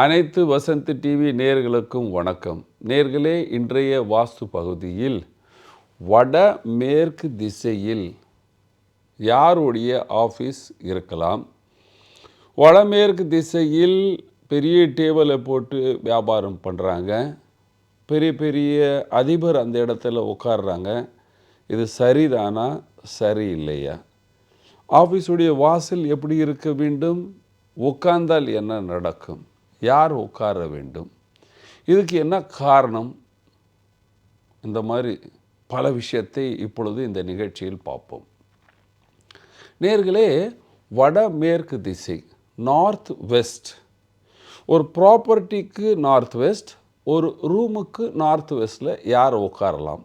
அனைத்து வசந்த் டிவி நேர்களுக்கும் வணக்கம். நேர்களே இன்றைய வாஸ்து பகுதியில் வட மேற்கு திசையில் யாருடைய ஆஃபீஸ் இருக்கலாம்? வடமேற்கு திசையில் பெரிய டேபிளை போட்டு வியாபாரம் பண்ணுறாங்க பெரிய பெரிய அதிபர் அந்த இடத்துல உட்காடுறாங்க இது சரிதானா? சரியில்லையா? ஆஃபீஸுடைய வாசல் எப்படி இருக்க வேண்டும்? உட்கார்ந்தால் என்ன நடக்கும்? யார் உட்கார வேண்டும்? இதுக்கு என்ன காரணம்? இந்த மாதிரி பல விஷயத்தை இப்பொழுது இந்த நிகழ்ச்சியில் பார்ப்போம். நேர்களே வடமேற்கு திசை நார்த் வெஸ்ட் ஒரு ப்ராப்பர்ட்டிக்கு நார்த் வெஸ்ட் ஒரு ரூமுக்கு நார்த் வெஸ்டில் யார் உட்காரலாம்?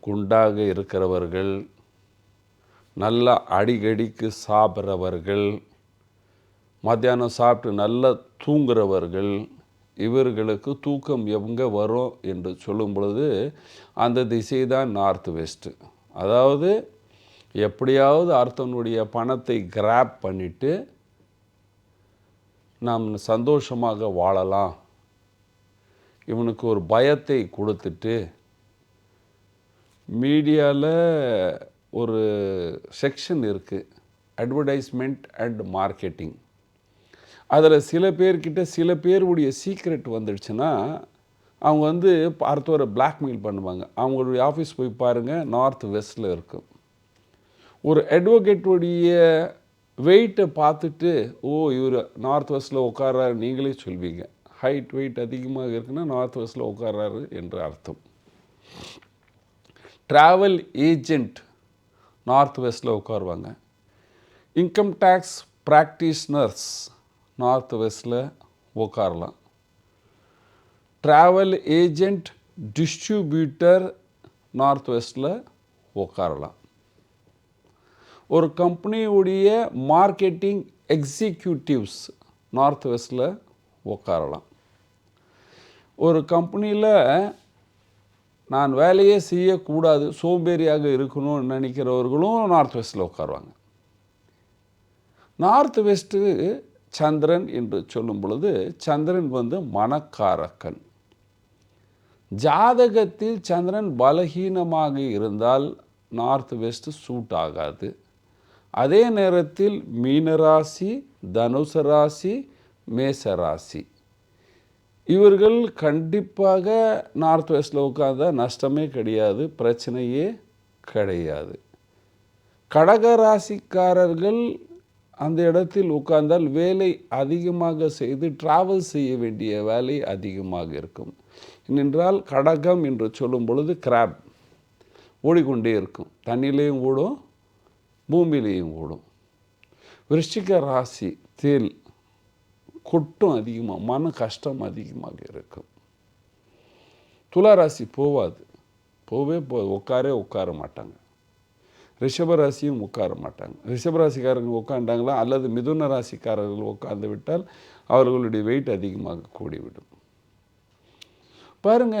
குண்டாக இருக்கிறவர்கள் நல்லா அடிக்கடிக்கு சாப்பிட்றவர்கள் மத்தியானம் சாப்பிட்டு நல்லா தூங்குறவர்கள் இவர்களுக்கு தூக்கம் எங்கே வரும் என்று சொல்லும் பொழுது அந்த திசை தான் நார்த் வெஸ்ட்டு அதாவது எப்படியாவது அர்த்தனுடைய பணத்தை கிராப் பண்ணிவிட்டு நாம் சந்தோஷமாக வாழலாம். இவனுக்கு ஒரு பயத்தை கொடுத்துட்டு மீடியாவில் ஒரு செக்ஷன் இருக்குது அட்வர்டைஸ்மெண்ட் அண்ட் மார்க்கெட்டிங் அதில் சில பேர்கிட்ட சில பேருடைய சீக்ரெட் வந்துடுச்சுன்னா அவங்க வந்து அடுத்தவரை பிளாக்மெயில் பண்ணுவாங்க. அவங்களுடைய ஆஃபீஸ் போய் பாருங்கள் நார்த் வெஸ்ட்டில் இருக்கும் ஒரு அட்வொகேட்டுடைய வெயிட்டை பார்த்துட்டு ஓ இவர் நார்த் வெஸ்ட்டில் உட்கார்றாரு நீங்களே சொல்வீங்க. ஹைட் வெயிட் அதிகமாக இருக்குன்னா நார்த் வெஸ்ட்டில் உட்கார்றாரு என்று அர்த்தம். ட்ராவல் ஏஜெண்ட் நார்த் வெஸ்ட்டில் உட்காருவாங்க. இன்கம் டேக்ஸ் ப்ராக்டிஷ்னர்ஸ் நார்த் வெஸ்ட்டில் உட்காரலாம் ட்ராவல் ஏஜென்ட் டிஸ்ட்ரிபியூட்டர் நார்த் வெஸ்ட்டில் உட்காரலாம் ஒரு கம்பெனியுடைய மார்க்கெட்டிங் எக்ஸிக்யூட்டிவ்ஸ் நார்த் வெஸ்ட்டில் உட்காரலாம் ஒரு கம்பெனியில் நான் வேலையே செய்யக்கூடாது சோம்பேறியாக இருக்கணும்னு நினைக்கிறவர்களும் நார்த் வெஸ்ட்டில் உட்காருவாங்க நார்த் வெஸ்ட்டு சந்திரன் என்று சொல்லும் பொழுது சந்திரன் வந்து மனக்காரக்கன் ஜாதகத்தில் சந்திரன் பலகீனமாக இருந்தால் நார்த் வெஸ்ட் சூட் ஆகாது. அதே நேரத்தில் மீனராசி தனுசு ராசி மேசராசி இவர்கள் கண்டிப்பாக நார்த் வெஸ்டில் உட்காந்தா நஷ்டமே கிடையாது பிரச்சனையே கிடையாது. கடக ராசிக்காரர்கள் அந்த இடத்தில் உட்கார்ந்தால் வேலை அதிகமாக செய்து டிராவல் செய்ய வேண்டிய வேலை அதிகமாக இருக்கும். ஏனென்றால் கடகம் என்று சொல்லும் பொழுது கிராப் ஓடிக்கொண்டே இருக்கும். தண்ணியிலையும் ஓடும் பூமியிலையும் ஓடும். விருச்சிக ராசி தேல் கொட்டும் அதிகமாக மன கஷ்டம் அதிகமாக இருக்கும். துளாராசி போவாது. போவே போ உட்காரே உட்கார மாட்டாங்க. ரிஷபராசியும் உட்கார மாட்டாங்க. ரிஷபராசிக்காரங்க உட்காண்டாங்களா அல்லது மிதுன ராசிக்காரர்கள் உட்கார்ந்து விட்டால் அவர்களுடைய வெயிட் அதிகமாக கூடிவிடும். பாருங்க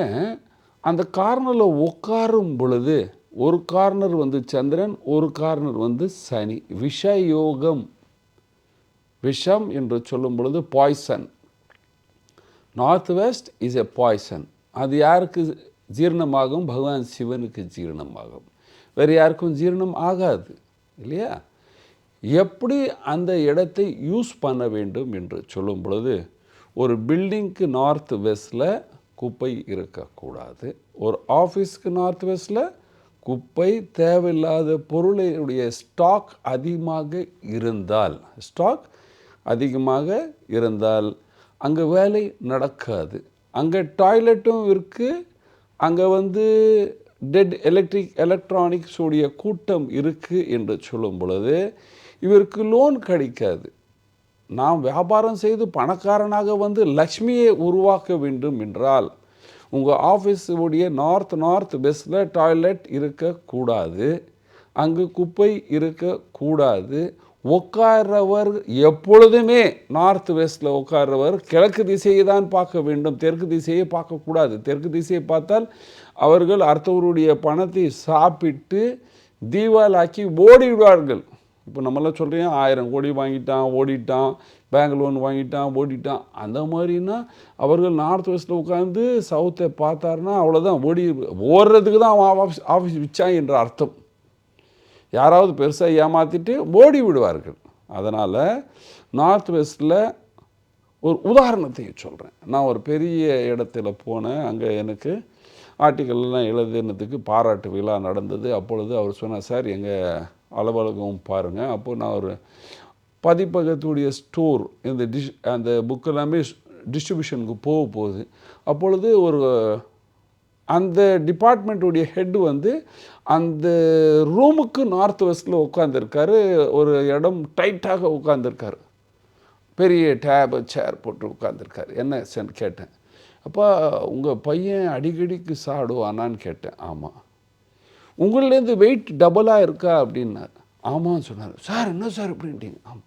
அந்த கார்னரில் உட்காரும் பொழுது ஒரு கார்னர் வந்து சந்திரன் ஒரு கார்னர் வந்து சனி. விஷயோகம். விஷம் என்று சொல்லும் பொழுது poison north west is a poison அது யாருக்கு ஜீரணமாகும்? பகவான் சிவனுக்கு ஜீரணமாகும். வேறு யாருக்கும் ஜீரணம் ஆகாது இல்லையா? எப்படி அந்த இடத்தை யூஸ் பண்ண வேண்டும் என்று சொல்லும் பொழுது ஒரு பில்டிங்க்கு நார்த் வெஸ்டில் குப்பை இருக்கக்கூடாது ஒரு ஆஃபீஸ்க்கு நார்த் வெஸ்டில் குப்பை தேவையில்லாத பொருளுடைய ஸ்டாக் அதிகமாக இருந்தால் ஸ்டாக் அதிகமாக இருந்தால் அங்கே வேலை நடக்காது. அங்கே டாய்லெட்டும் இருக்குது அங்கே வந்து டெட் எலக்ட்ரிக் எலக்ட்ரானிக்ஸ் உடைய கூட்டம் இருக்குது என்று சொல்லும் பொழுது இவருக்கு லோன் கிடைக்காது. நாம் வியாபாரம் செய்து பணக்காரனாக வந்து லக்ஷ்மியை உருவாக்க வேண்டும் என்றால் உங்கள் ஆஃபீஸுடைய நார்த் நார்த் வெஸ்டில் டாய்லெட் இருக்கக்கூடாது அங்கு குப்பை இருக்கக்கூடாது உட்கார்றவர் எப்பொழுதுமே நார்த் வெஸ்டில் உட்கார்றவர் கிழக்கு திசையை தான் பார்க்க வேண்டும். தெற்கு திசையை பார்க்கக்கூடாது தெற்கு திசையை பார்த்தால் அவர்கள் அடுத்தவருடைய பணத்தை சாப்பிட்டு தீபாவளாக்கி ஓடிவிடுவார்கள் இப்போ நம்மளாம் சொல்கிறேன் ஆயிரம் கோடி வாங்கிட்டான் ஓடிட்டான் பேங்க் லோன் வாங்கிட்டான் ஓடிட்டான். அந்த மாதிரின்னா அவர்கள் நார்த் வெஸ்ட்டில் உட்காந்து சவுத்தை பார்த்தாருன்னா அவ்வளோதான் ஓடி ஓடுறதுக்கு தான் அவன் ஆஃபீஸ் ஆஃபீஸ் விச்சான் என்ற அர்த்தம். யாராவது பெருசாக ஏமாற்றிட்டு ஓடி விடுவார்கள். அதனால் நார்த் வெஸ்ட்டில் ஒரு உதாரணத்தை சொல்கிறேன் நான் ஒரு பெரிய இடத்துல போனேன். அங்கே எனக்கு ஆர்டிக்கல்லாம் எழுதுனதுக்கு பாராட்டு விழா நடந்தது. அப்பொழுது அவர் சொன்னார் சார் எங்கள் அலுவலகம் பாருங்கள் அப்போது நான் ஒரு பதிப்பகத்துடைய ஸ்டோர் இந்த டிஷ் அந்த புக்கெல்லாமே டிஸ்ட்ரிபியூஷனுக்கு போக போகுது. அப்பொழுது ஒரு அந்த டிபார்ட்மெண்ட்டுடைய ஹெட் வந்து அந்த ரூமுக்கு நார்த் வெஸ்ட்டில் உட்காந்துருக்காரு ஒரு இடம் டைட்டாக உட்காந்துருக்காரு பெரிய டேப் சேர் போட்டு உட்காந்துருக்காரு என்ன சென் கேட்டேன். அப்போ உங்கள் பையன் அடிக்கடிக்கு சாடுவானான்னு கேட்டேன். ஆமாம் உங்கள்லேருந்து வெயிட் டபுளாக இருக்கா? அப்படின்னார். ஆமான்னு சொன்னார். சார் என்ன சார் அப்படின்ட்டீங்க ஆமாம்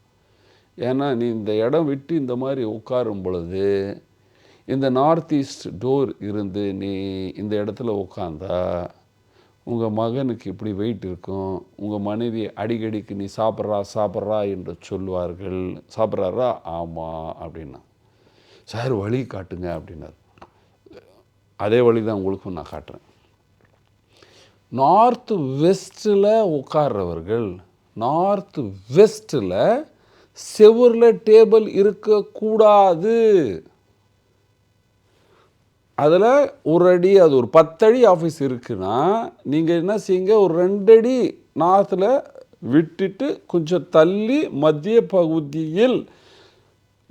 ஏன்னா நீ இந்த இடம் விட்டு இந்த மாதிரி உட்காரும் பொழுது இந்த நார்த் ஈஸ்ட் டோர் இருந்து நீ இந்த இடத்துல உட்காந்தா உங்கள் மகனுக்கு இப்படி வெயிட் இருக்கும் உங்கள் மனைவி அடிக்கடிக்கு நீ சாப்பிட்றா சாப்பிட்றா என்று சொல்லுவார்கள். சாப்பிட்றாரா? ஆமாம் அப்படின்னா. சார் வழி காட்டுங்க அப்படின்னார். அதே வழி தான் உங்களுக்கும் நான் காட்டுறேன். நார்த்து வெஸ்ட்டில் உட்கார்றவர்கள் நார்த்து வெஸ்ட்டில் செவுரில் டேபிள் இருக்கக்கூடாது. அதில் ஒரு அடி அது ஒரு பத்தடி ஆஃபீஸ் இருக்குன்னா நீங்கள் என்ன செய்யுங்க ஒரு ரெண்டடி நார்த்தில் விட்டுட்டு கொஞ்சம் தள்ளி மத்திய பகுதியில்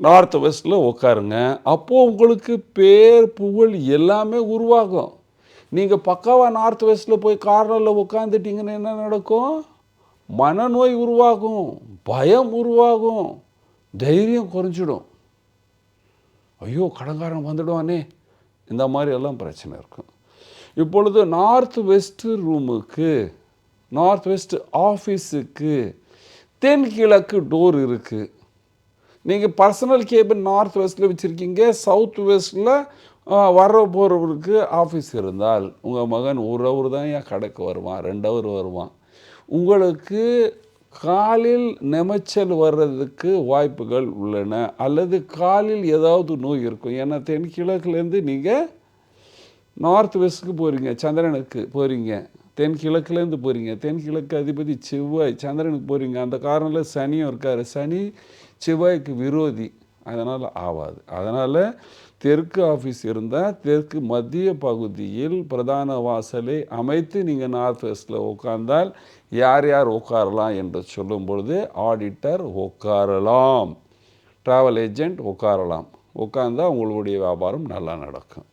நார்த் வெஸ்ட்டில் உட்காருங்க அப்போது உங்களுக்கு பேர் புகழ் எல்லாமே உருவாகும். நீங்கள் பக்காவாக நார்த் வெஸ்ட்டில் போய் கார்னரில் உட்காந்துட்டிங்கன்னு என்ன நடக்கும்? மனநோய் உருவாகும் பயம் உருவாகும் தைரியம் குறைஞ்சிடும். ஐயோ கடங்காரன் வந்துடுவானே. இந்த மாதிரியெல்லாம் பிரச்சனை இருக்கும். இப்பொழுது நார்த் வெஸ்ட் ரூமுக்கு நார்த் வெஸ்ட் ஆஃபீஸுக்கு தென்கிழக்கு டோர் இருக்குது நீங்கள் பர்சனல் கேபின் நார்த் வெஸ்ட்டில் வச்சுருக்கீங்க சவுத் வெஸ்ட்டில் வர போகிறவருக்கு ஆஃபீஸ் இருந்தால் உங்கள் மகன் ஒரு அவர் தான் ஏன் கடைக்கு வருவான் ரெண்டு அவர் வருவான். உங்களுக்கு காலில் நெமைச்சல் வர்றதுக்கு வாய்ப்புகள் உள்ளன. அல்லது காலில் ஏதாவது நோய் இருக்கும். ஏன்னா தென்கிழக்குலேருந்து நீங்கள் நார்த் வெஸ்ட்டுக்கு போகிறீங்க சந்திரனுக்கு போகிறீங்க தென்கிழக்குலேருந்து போகிறீங்க தென்கிழக்கு அதிபதி செவ்வாய் சந்திரனுக்கு போகிறீங்க அந்த காரணத்தில் சனியும் இருக்கார். சனி செவ்வாய்க்கு விரோதி. அதனால் ஆகாது அதனால் தெற்கு ஆஃபீஸ் இருந்தால் தெற்கு மத்திய பகுதியில் பிரதான வாசலை அமைத்து நீங்கள் நார்த் வெஸ்ட்டில் உட்கார்ந்தால் யார் யார் உட்காரலாம் என்று சொல்லும் பொழுது ஆடிட்டர் உட்காரலாம். ட்ராவல் ஏஜெண்ட் உட்காரலாம். உட்கார்ந்தால் உங்களுடைய வியாபாரம் நல்லா நடக்கும்.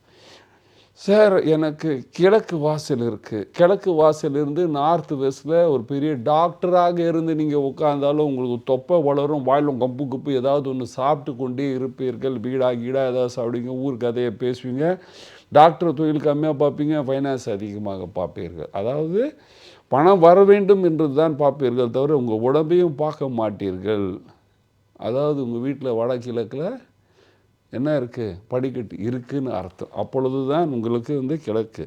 சார் எனக்கு கிழக்கு வாசல் இருக்குது கிழக்கு வாசல் இருந்து நார்த் வெஸ்ட்டில் ஒரு பெரிய டாக்டராக இருந்து நீங்கள் உட்காந்தாலும் உங்களுக்கு தொப்பை வளரும் வாயிலும் கப்பு கப்பு ஏதாவது ஒன்று சாப்பிட்டு கொண்டே இருப்பீர்கள். வீடா கீடா ஏதாவது சாப்பிடுவீங்க ஊர் கதையை பேசுவீங்க. டாக்டர் தொழில் கம்மியாக பார்ப்பீங்க ஃபைனான்ஸ் அதிகமாக பார்ப்பீர்கள். அதாவது பணம் வர வேண்டும் என்று தான் பார்ப்பீர்கள் தவிர உங்கள் உடம்பையும் பார்க்க மாட்டீர்கள். அதாவது உங்கள் வீட்டில் வடகிழக்கில் என்ன இருக்குது படிக்கட்டு இருக்குன்னு அர்த்தம். அப்பொழுது தான் உங்களுக்கு வந்து கிழக்கு.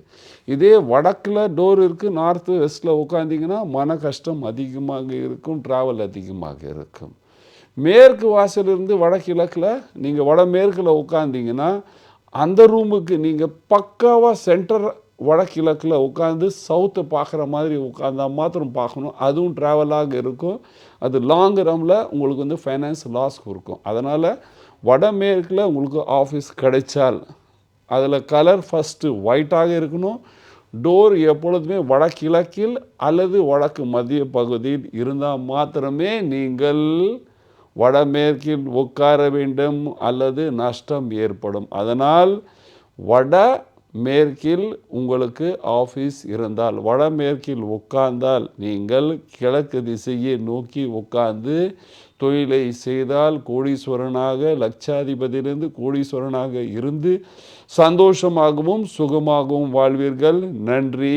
இதே வடக்கில் டோர் இருக்குது நார்த்து வெஸ்ட்டில் உட்காந்திங்கன்னா மன கஷ்டம் அதிகமாக இருக்கும் ட்ராவல் அதிகமாக இருக்கும். மேற்கு வாசலிருந்து வடகிழக்கில் நீங்கள் வடமேற்கில் உட்காந்திங்கன்னா அந்த ரூமுக்கு நீங்கள் பக்காவாக சென்டர் வடகிழக்கில் உட்காந்து சவுத்தை பார்க்குற மாதிரி உட்காந்தா மாத்திரம் பார்க்கணும். அதுவும் ட்ராவலாக இருக்கும். அது லாங் ரம்மில் உங்களுக்கு வந்து ஃபைனான்ஸ் லாஸ் இருக்கும் அதனால் வடமேற்கில் உங்களுக்கு ஆஃபீஸ் கிடைச்சால் அதில் கலர் ஃபஸ்ட்டு ஒயிட்டாக இருக்கணும். டோர் எப்பொழுதுமே வடகிழக்கில் அல்லது வடக்கு மத்திய பகுதியில் இருந்தால் மாத்திரமே நீங்கள் வடமேற்கில் உட்கார வேண்டும் அல்லது நஷ்டம் ஏற்படும். அதனால் வட மேற்கில் உங்களுக்கு ஆஃபீஸ் இருந்தால் வடமேற்கில் உட்கார்ந்தால் நீங்கள் கிழக்கு திசையை நோக்கி உட்கார்ந்து தொழிலை செய்தால் கோடீஸ்வரனாக லட்சாதிபதியிலிருந்து கோடீஸ்வரனாக இருந்து சந்தோஷமாகவும் சுகமாகவும் வாழ்வீர்கள். நன்றி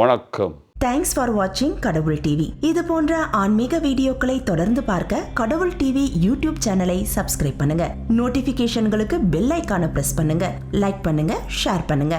வணக்கம். தேங்க்ஸ் ஃபார் வாட்சிங் கடவுள் டிவி இது போன்ற ஆன்மீக வீடியோக்களை தொடர்ந்து பார்க்க கடவுள் டிவி யூடியூப் சேனலை சப்ஸ்கிரைப் பண்ணுங்க. நோட்டிபிகேஷன்களுக்கு பெல் ஐக்கான பிரஸ் பண்ணுங்க. லைக் பண்ணுங்க ஷேர் பண்ணுங்க.